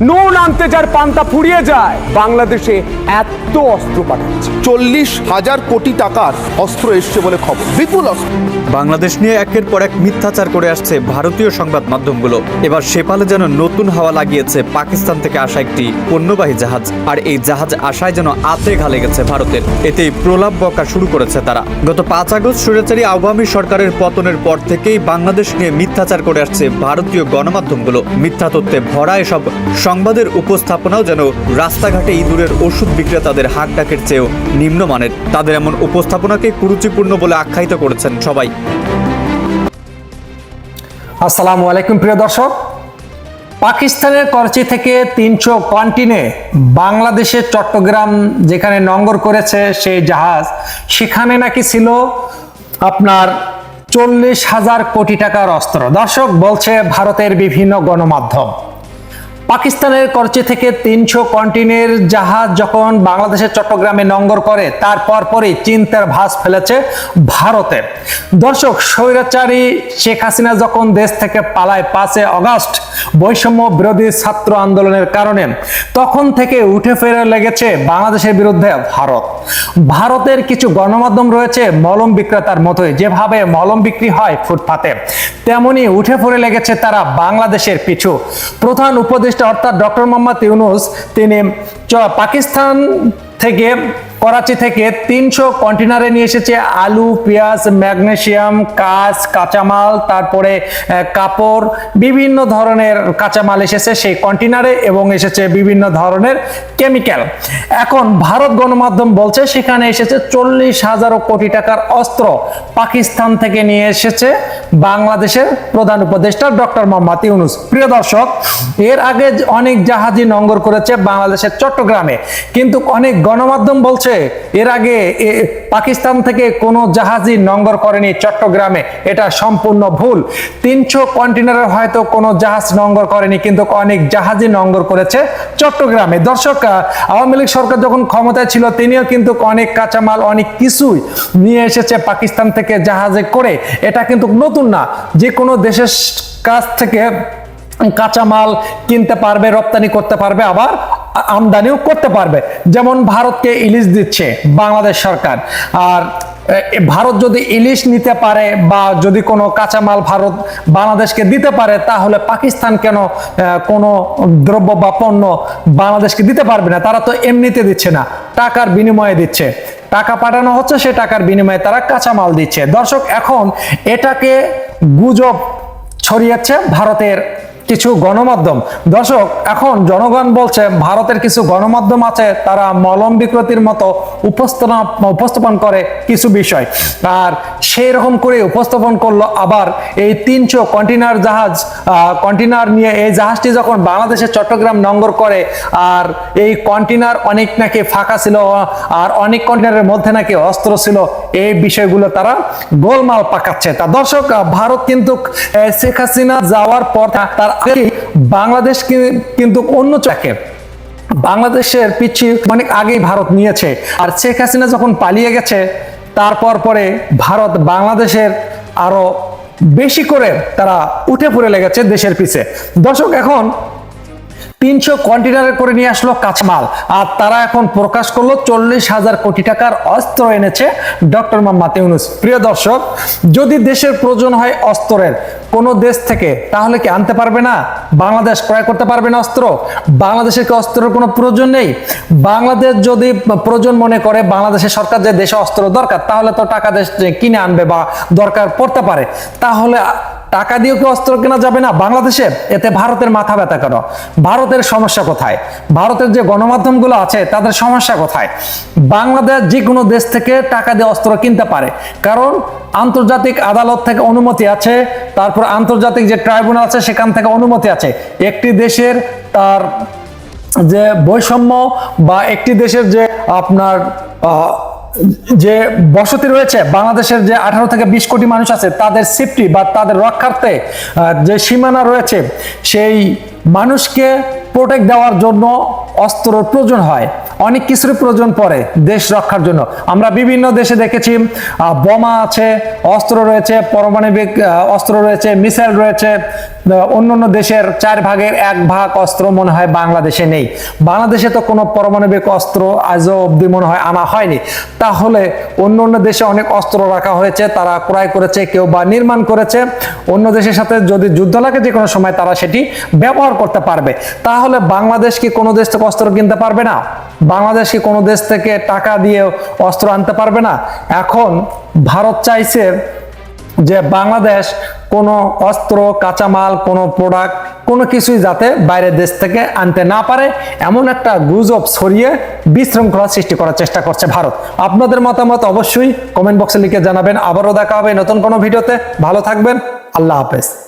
নুন আনতে যার পান্তা ফুরিয়ে যায় বাংলাদেশে এত অস্ত্র পাঠাচ্ছে। চল্লিশ হাজার কোটি টাকার অস্ত্র এসছে বলে খবর। বিপুল অস্ত্র। বাংলাদেশ নিয়ে একের পর এক মিথ্যাচার করে আসছে ভারতীয় সংবাদ মাধ্যমগুলো। এবার সেপালে যেন নতুন হাওয়া লাগিয়েছে পাকিস্তান থেকে আসা একটি পণ্যবাহী জাহাজ আর এই জাহাজ আসায় যেন আতে ঘালে গেছে ভারতের। এতেই প্রলাপ বকা শুরু করেছে তারা। গত পাঁচ আগস্ট স্বৈরাচারী আওয়ামী সরকারের পতনের পর থেকেই বাংলাদেশ নিয়ে মিথ্যাচার করে আসছে ভারতীয় গণমাধ্যমগুলো। মিথ্যা তথ্যে ভরা এসব সংবাদের উপস্থাপনাও যেন রাস্তাঘাটে ইঁদুরের ওষুধ বিক্রেতাদের হাক ডাকের চেয়েও নিম্নমানের। তাদের এমন উপস্থাপনাকে কুরুচিপূর্ণ বলে আখ্যায়িত করেছেন সবাই। আসসালামু আলাইকুম, প্রিয় দর্শক। পাকিস্তানের করাচি থেকে তিনশো কন্টিনে বাংলাদেশের চট্টগ্রাম, যেখানে নঙ্গর করেছে সেই জাহাজ, সেখানে নাকি ছিল আপনার চল্লিশ হাজার কোটি টাকার অস্ত্র। দর্শক, বলছে ভারতের বিভিন্ন গণমাধ্যম। পাকিস্তানের করচে থেকে তিনশো কন্টিনের জাহাজ যখন বাংলাদেশের চট্টগ্রামে নঙ্গর করে তারপর পরই চিন্তার ভাস ফেলেছে ভারতে। দর্শক, স্বৈরাচারী শেখ হাসিনা যখন দেশ থেকে পালায় পাঁচে অগাস্ট বৈষম্য বিরোধী ছাত্র আন্দোলনের কারণে তখন থেকে উঠে ফেরে লেগেছে বাংলাদেশের বিরুদ্ধে ভারত। ভারতের কিছু গণমাধ্যম রয়েছে মলম বিক্রেতার মতোই, যেভাবে মলম বিক্রি হয় ফুটপাতে, তেমনি উঠে পড়ে লেগেছে তারা বাংলাদেশের পিছু। প্রধান উপদেষ্টা অর্থাৎ ডক্টর মোহাম্মদ ইউনুস, তিনি পাকিস্তান থেকে করাচি থেকে তিনশো কন্টেনারে নিয়ে এসেছে আলু, পেঁয়াজ, ম্যাগনেশিয়াম, কাঁচ, কাঁচামাল, তারপরে কাপড়, বিভিন্ন ধরনের কাঁচামাল এসেছে সেই কন্টেনারে এবং এসেছে বিভিন্ন ধরনের কেমিক্যাল। এখন ভারত গণমাধ্যম বলছে সেখানে এসেছে চল্লিশ হাজারো কোটি টাকার অস্ত্র। পাকিস্তান থেকে নিয়ে এসেছে বাংলাদেশের প্রধান উপদেষ্টা ডক্টর মোহাম্মদ ইউনুস। প্রিয় দর্শক, এর আগে অনেক জাহাজই নঙ্গর করেছে বাংলাদেশের চট্টগ্রামে। কিন্তু অনেক গণমাধ্যম বলছে এর আগে পাকিস্তান থেকে কোনো জাহাজই নঙ্গর করেনি চট্টগ্রামে। এটা সম্পূর্ণ ভুল। তিনশো কন্টেনারের হয়তো কোনো জাহাজ নঙ্গর করেনি, কিন্তু অনেক জাহাজই নঙ্গর করেছে চট্টগ্রামে। দর্শক আওয়ামী লীগ সরকার যখন ক্ষমতায় ছিল, তিনিও কিন্তু অনেক কাঁচামাল, অনেক কিছুই নিয়ে এসেছে পাকিস্তান থেকে জাহাজে করে। এটা কিন্তু নতুন না। যে কোনো দেশের কাছ থেকে কাঁচামাল কিনতে পারবে, রপ্তানি করতে পারবে, আবার আমদানিও করতে পারবে। যেমন ভারতকে ইলিশ দিচ্ছে বাংলাদেশ সরকার। আর ভারত যদি ইলিশ নিতে পারে বা যদি কোনো কাঁচামাল ভারত বাংলাদেশকে দিতে পারে, তাহলে পাকিস্তান কেন কোনো দ্রব্য বা পণ্য বাংলাদেশকে দিতে পারবে না? তারা তো এমনিতে দিচ্ছে না, টাকার বিনিময়ে দিচ্ছে। টাকা পাঠানো হচ্ছে, সে টাকার বিনিময়ে তারা কাঁচামাল দিচ্ছে। দর্শক, এখন এটাকে গুজব ছড়িয়েছে ভারতের কিছু গণমাধ্যম। দর্শক, এখন জনগণ বলছে, ভারতের কিছু গণমাধ্যম আছে, তারা মলম বিক্রতির মতো উপস্থাপনা, উপস্থাপন করে কিছু বিষয়। আর সেই রকম করে উপস্থাপন করল আবার এই তিনশো কন্টেনার জাহাজ কন্টেনার নিয়ে এই জাহাজটি যখন বাংলাদেশের চট্টগ্রাম নঙ্গর করে, আর এই কন্টেনার অনেক নাকি ফাঁকা ছিল, আর অনেক কন্টেনারের মধ্যে নাকি অস্ত্র ছিল, এই বিষয়গুলো তারা গোলমাল পাকাচ্ছে। তা দর্শক, ভারত কিন্তু শেখ হাসিনা যাওয়ার পর তার আগে বাংলাদেশ কিন্তু অন্য চাকে বাংলাদেশের পিছিয়ে অনেক আগেই ভারত নিয়েছে। আর শেখ হাসিনা যখন পালিয়ে গেছে, তারপর পরে ভারত বাংলাদেশের আরও বেশি করে তারা উঠে পড়ে লেগেছে দেশের পিছে। দর্শক, এখন তিনশো কন্টেনারে করে নিয়ে আসলো কাঁচামাল। আর তারা এখন প্রকাশ করল চল্লিশ হাজার কোটি টাকার অস্ত্র এনেছে ডক্টর মোহাম্মদ ইউনুস। প্রিয় দর্শক, যদি দেশের প্রয়োজন হয় অস্ত্রের, কোনো দেশ থেকে, তাহলে কি আনতে পারবে না? বাংলাদেশ ক্রয় করতে পারবে না অস্ত্র? বাংলাদেশের কি অস্ত্রের কোনো প্রয়োজন নেই? বাংলাদেশ যদি প্রয়োজন মনে করে, বাংলাদেশের সরকার যে দেশে অস্ত্র দরকার, তাহলে তো টাকা দেশ কিনে আনবে বা দরকার পড়তে পারে। তাহলে টাকা দিয়েও কি অস্ত্র কেনা যাবে না বাংলাদেশে? এতে ভারতের মাথা ব্যথা কেন? ভারতের সমস্যা কোথায়? ভারতের যে গণমাধ্যমগুলো আছে, তাদের সমস্যা কোথায়? বাংলাদেশ যে কোনো দেশ থেকে টাকা দিয়ে অস্ত্র কিনতে পারে। কারণ আন্তর্জাতিক আদালত থেকে অনুমতি আছে, তারপর আন্তর্জাতিক যে ট্রাইব্যুনাল আছে, সেখান থেকে অনুমতি আছে। একটি দেশের তার যে বৈষম্য বা একটি দেশের যে আপনার যে বসতি রয়েছে, বাংলাদেশের যে আঠারো থেকে বিশ কোটি মানুষ আছে, তাদের সেফটি বা তাদের রক্ষার্থে যে সীমানা রয়েছে, সেই মানুষকে প্রোটেক্ট দেওয়ার জন্য অস্ত্রের প্রয়োজন হয়। অনেক কিছুর প্রয়োজন পড়ে দেশ রক্ষার জন্য। আমরা বিভিন্ন দেশে দেখেছি বোমা আছে, অস্ত্র রয়েছে, পারমাণবিক অস্ত্র রয়েছে, মিসাইল রয়েছে অন্য অন্য দেশের চার ভাগের এক ভাগ অস্ত্র মনে হয় বাংলাদেশে নেই। বাংলাদেশে তো কোনো পারমাণবিক অস্ত্র আজও অব্দি মনে হয় আনা হয়নি। তাহলে অন্য অন্য দেশে অনেক অস্ত্র রাখা হয়েছে, তারা ক্রয় করেছে, কেউ বা নির্মাণ করেছে। অন্য দেশের সাথে যদি যুদ্ধ লাগে যে কোনো সময় তারা সেটি ব্যবহার করতে পারবে। তাহলে বাংলাদেশ কি কোনো দেশ থেকে অস্ত্র কিনতে পারবে না? বাংলাদেশ কি কোনো দেশ থেকে টাকা দিয়ে অস্ত্র আনতে পারবে না? এখন ভারত চাইছে যে বাংলাদেশ কোনো অস্ত্র, কাঁচামাল, কোনো প্রোডাক্ট কোনো কিছুই যাতে বাইরের দেশ থেকে আনতে না পারে, এমন একটা গুজব ছড়িয়ে বিশৃঙ্খলা সৃষ্টি করার চেষ্টা করছে ভারত। আপনাদের মতামত অবশ্যই কমেন্ট বক্সে লিখে জানাবেন। আবারও দেখা হবে নতুন কোনো ভিডিওতে। ভালো থাকবেন। আল্লাহ হাফেজ।